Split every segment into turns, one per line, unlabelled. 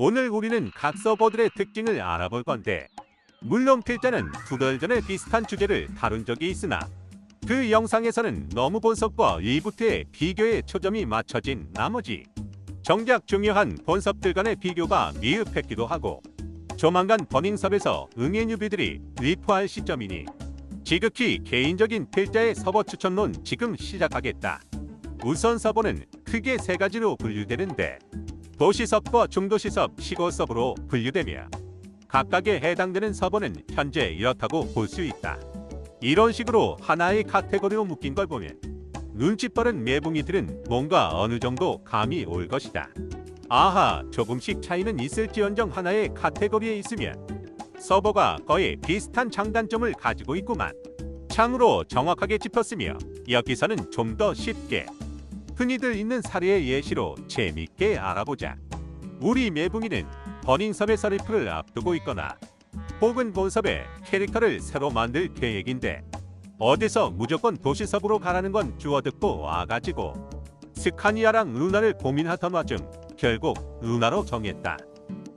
오늘 우리는 각 서버들의 특징을 알아볼 건데 물론 필자는 두 달 전에 비슷한 주제를 다룬 적이 있으나 그 영상에서는 너무 본섭과 리부트의 비교에 초점이 맞춰진 나머지 정작 중요한 본섭들 간의 비교가 미흡했기도 하고 조만간 버닝섭에서 응애 뉴비들이 리프할 시점이니 지극히 개인적인 필자의 서버 추천론 지금 시작하겠다. 우선 서버는 크게 세 가지로 분류되는데 도시섭과 중도시섭, 시골섭으로 분류되며 각각에 해당되는 서버는 현재 이렇다고 볼 수 있다. 이런 식으로 하나의 카테고리로 묶인 걸 보면 눈치 빠른 매붕이들은 뭔가 어느 정도 감이 올 것이다. 아하, 조금씩 차이는 있을지언정 하나의 카테고리에 있으면 서버가 거의 비슷한 장단점을 가지고 있구만. 창으로 정확하게 짚었으며 여기서는 좀 더 쉽게 흔히들 있는 사례의 예시로 재밌게 알아보자. 우리 매붕이는 버닝섭의 서리프를 앞두고 있거나 혹은 본섭의 캐릭터를 새로 만들 계획인데 어디서 무조건 도시섭으로 가라는 건 주워듣고 와가지고 스카니아랑 루나를 고민하던 와중 결국 루나로 정했다.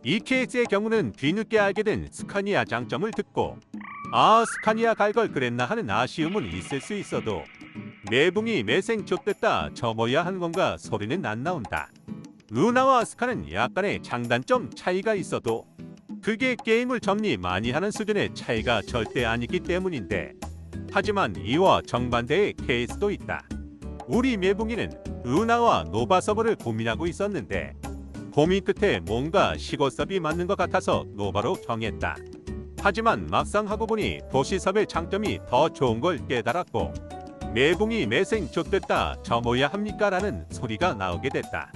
이 케이스의 경우는 뒤늦게 알게 된 스카니아 장점을 듣고 아 스카니아 갈 걸 그랬나 하는 아쉬움은 있을 수 있어도 매붕이 매생 좆됐다 저 뭐야 한 건가 소리는 안 나온다. 루나와 스카는 약간의 장단점 차이가 있어도 그게 게임을 정리 많이 하는 수준의 차이가 절대 아니기 때문인데 하지만 이와 정반대의 케이스도 있다. 우리 매붕이는 루나와 노바 서버를 고민하고 있었는데 고민 끝에 뭔가 시골섭이 맞는 것 같아서 노바로 정했다. 하지만 막상 하고 보니 도시섭의 장점이 더 좋은 걸 깨달았고 매붕이 매생 좆됐다 저 뭐야 합니까 라는 소리가 나오게 됐다.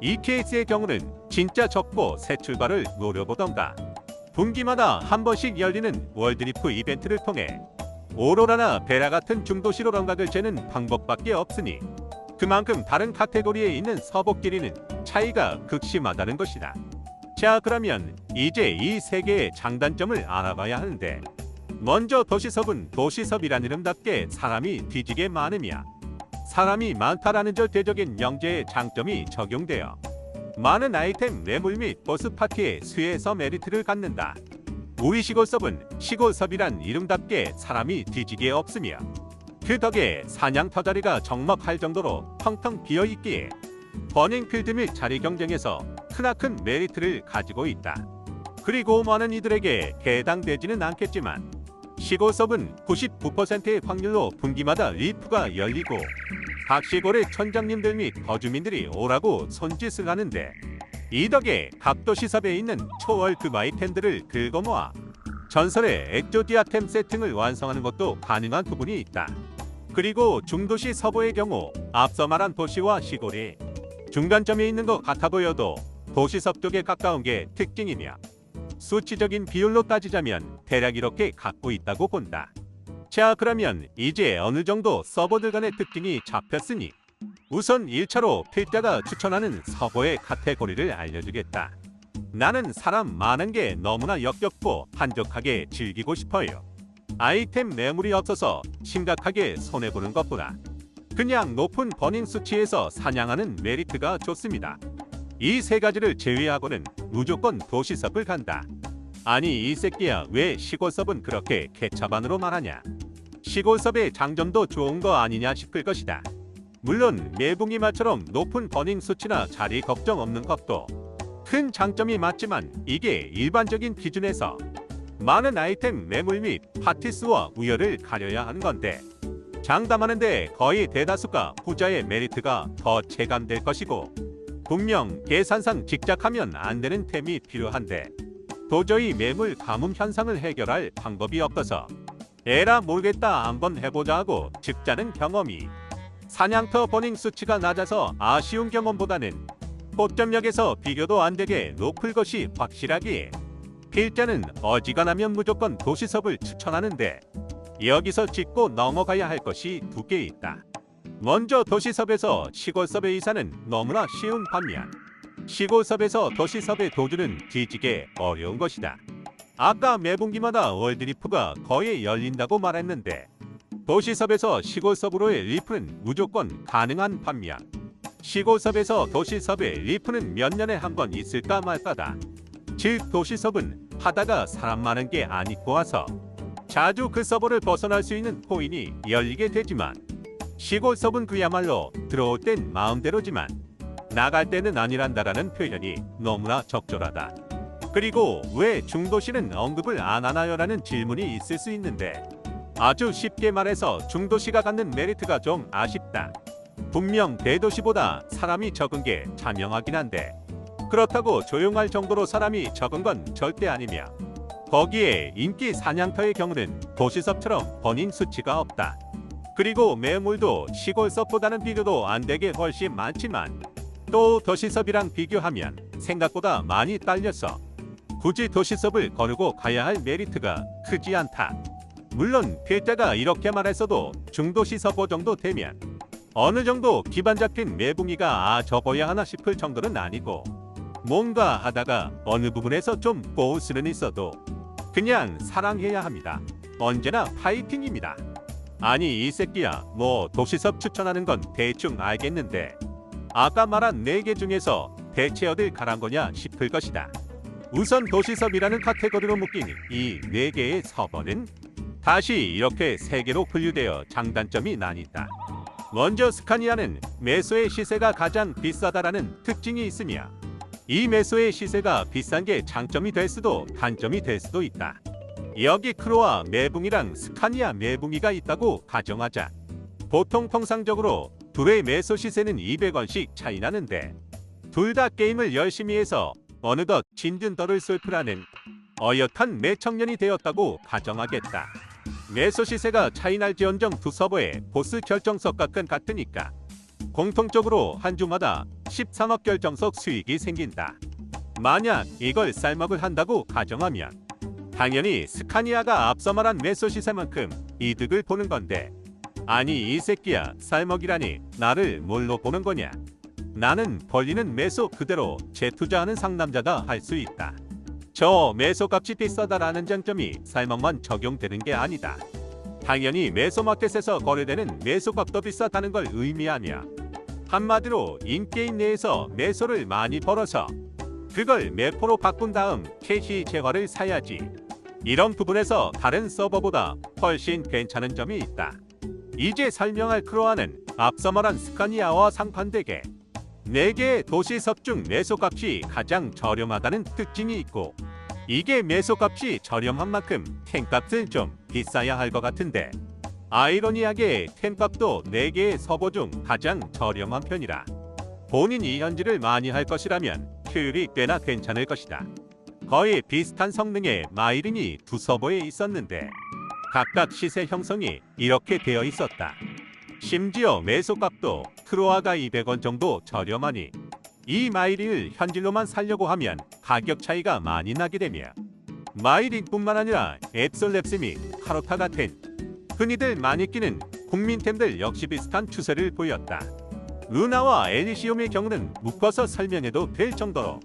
이 케이스의 경우는 진짜 적고 새 출발을 노려보던가 분기마다 한 번씩 열리는 월드리프 이벤트를 통해 오로라나 베라 같은 중도시로 런각을 재는 방법밖에 없으니 그만큼 다른 카테고리에 있는 서복끼리는 차이가 극심하다는 것이다. 자 그러면 이제 이 세 개의 장단점을 알아봐야 하는데 먼저 도시섭은 도시섭이란 이름답게 사람이 뒤지게 많으며 사람이 많다라는 절대적인 영재의 장점이 적용되어 많은 아이템 매물 및 보스 파티의 수혜에서 메리트를 갖는다. 우리 시골섭은 시골섭이란 이름답게 사람이 뒤지게 없으며 그 덕에 사냥 터 자리가 적막할 정도로 텅텅 비어 있기에 버닝필드 및 자리 경쟁에서 크나큰 메리트를 가지고 있다. 그리고 많은 이들에게 해당되지는 않겠지만 시골섭은 99%의 확률로 분기마다 리프가 열리고 각 시골의 천장님들 및 거주민들이 오라고 손짓을 하는데 이 덕에 각 도시섭에 있는 초월급 아이템들을 긁어모아 전설의 엑조디아템 세팅을 완성하는 것도 가능한 부분이 있다. 그리고 중도시 서부의 경우 앞서 말한 도시와 시골이 중간점에 있는 것 같아 보여도 도시섭 쪽에 가까운 게 특징이며 수치적인 비율로 따지자면 대략 이렇게 갖고 있다고 본다. 자 그러면 이제 어느 정도 서버들 간의 특징이 잡혔으니 우선 1차로 필자가 추천하는 서버의 카테고리를 알려주겠다. 나는 사람 많은 게 너무나 역겹고 한적하게 즐기고 싶어요. 아이템 매물이 없어서 심각하게 손해보는 것보다 그냥 높은 버닝 수치에서 사냥하는 메리트가 좋습니다. 이 세 가지를 제외하고는 무조건 도시섭을 간다. 아니 이 새끼야 왜 시골섭은 그렇게 개차반으로 말하냐? 시골섭의 장점도 좋은 거 아니냐 싶을 것이다. 물론 매붕이 마처럼 높은 버닝 수치나 자리 걱정 없는 것도 큰 장점이 맞지만 이게 일반적인 기준에서 많은 아이템 매물 및 파티수와 우열을 가려야 하는 건데 장담하는데 거의 대다수가 후자의 메리트가 더 체감될 것이고 분명 계산상 직작하면 안 되는 템이 필요한데 도저히 매물 가뭄 현상을 해결할 방법이 없어서 에라 모르겠다 한번 해보자 하고 즉자는 경험이 사냥터 버닝 수치가 낮아서 아쉬운 경험보다는 고점역에서 비교도 안 되게 높을 것이 확실하기에 필자는 어지간하면 무조건 도시섭을 추천하는데 여기서 짚고 넘어가야 할 것이 두 개 있다. 먼저 도시섭에서 시골섭의 이사는 너무나 쉬운 반면 시골섭에서 도시섭의 도주는 뒤지게 어려운 것이다. 아까 매 분기마다 월드리프가 거의 열린다고 말했는데 도시섭에서 시골섭으로의 리프는 무조건 가능한 반면 시골섭에서 도시섭에 리프는 몇 년에 한 번 있을까 말까다. 즉 도시섭은 하다가 사람 많은 게 아니고 와서 자주 그 서버를 벗어날 수 있는 포인이 열리게 되지만 시골섭은 그야말로 들어올 땐 마음대로지만 나갈 때는 아니란다라는 표현이 너무나 적절하다. 그리고 왜 중도시는 언급을 안 하나요라는 질문이 있을 수 있는데 아주 쉽게 말해서 중도시가 갖는 메리트가 좀 아쉽다. 분명 대도시보다 사람이 적은 게 자명하긴 한데 그렇다고 조용할 정도로 사람이 적은 건 절대 아니며 거기에 인기 사냥터의 경우는 도시섭처럼 본인 수치가 없다. 그리고 매물도 시골 섭보다는 비교도 안 되게 훨씬 많지만 또 도시섭이랑 비교하면 생각보다 많이 딸려서 굳이 도시섭을 거르고 가야 할 메리트가 크지 않다. 물론 필자가 이렇게 말했어도 중도시 서버 정도 되면 어느 정도 기반 잡힌 매붕이가 아 접어야 하나 싶을 정도는 아니고 뭔가 하다가 어느 부분에서 좀 꼬울 수는 있어도 그냥 사랑해야 합니다. 언제나 파이팅입니다. 아니 이 새끼야 뭐 도시섭 추천하는 건 대충 알겠는데 아까 말한 네개 중에서 대체 어딜 가란 거냐 싶을 것이다. 우선 도시섭이라는 카테고리로 묶인 이네 개의 서버는 다시 이렇게 세 개로 분류되어 장단점이 나뉜다. 먼저 스카니아는 매소의 시세가 가장 비싸다라는 특징이 있으며 이 매소의 시세가 비싼 게 장점이 될 수도 단점이 될 수도 있다. 여기 크로아 매붕이랑 스카니아 매붕이가 있다고 가정하자. 보통 통상적으로 둘의 매소 시세는 200원씩 차이 나는데 둘 다 게임을 열심히 해서 어느덧 진균더를 쏠프라는 어엿한 매청년이 되었다고 가정하겠다. 매소 시세가 차이 날지언정 두 서버의 보스 결정석과 끈 같으니까 공통적으로 한 주마다 13억 결정석 수익이 생긴다. 만약 이걸 쌀먹을 한다고 가정하면 당연히 스카니아가 앞서 말한 매소 시세만큼 이득을 보는 건데 아니 이 새끼야 쌀먹이라니 나를 뭘로 보는 거냐? 나는 벌리는 매소 그대로 재투자하는 상남자다 할 수 있다. 저 매소 값이 비싸다라는 장점이 쌀먹만 적용되는 게 아니다. 당연히 매소 마켓에서 거래되는 매소 값도 비싸다는 걸 의미하며 한마디로 인게임 내에서 매소를 많이 벌어서 그걸 매포로 바꾼 다음 캐시 재화를 사야지. 이런 부분에서 다른 서버보다 훨씬 괜찮은 점이 있다. 이제 설명할 크로아는 앞서 말한 스카니아와 상반되게 4개의 도시 섭중 매소값이 가장 저렴하다는 특징이 있고 이게 매소값이 저렴한 만큼 템값은 좀 비싸야 할 것 같은데 아이러니하게 템값도 4개의 서버 중 가장 저렴한 편이라 본인이 현질을 많이 할 것이라면 효율이 꽤나 괜찮을 것이다. 거의 비슷한 성능의 마이린이 두 서버에 있었는데 각각 시세 형성이 이렇게 되어 있었다. 심지어 매소값도 크로아가 200원 정도 저렴하니 이 마이린을 현질로만 살려고 하면 가격 차이가 많이 나게 되며 마이린뿐만 아니라 앱솔랩스 및 카로타 같은 흔히들 많이 끼는 국민템들 역시 비슷한 추세를 보였다. 루나와 엘리시움의 경우는 묶어서 설명해도 될 정도로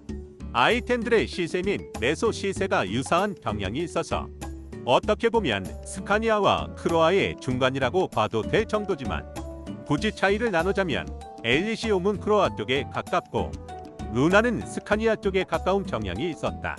아이템들의 시세 및 매소 시세가 유사한 경향이 있어서 어떻게 보면 스카니아와 크로아의 중간이라고 봐도 될 정도지만 굳이 차이를 나누자면 엘리시움은 크로아 쪽에 가깝고 루나는 스카니아 쪽에 가까운 경향이 있었다.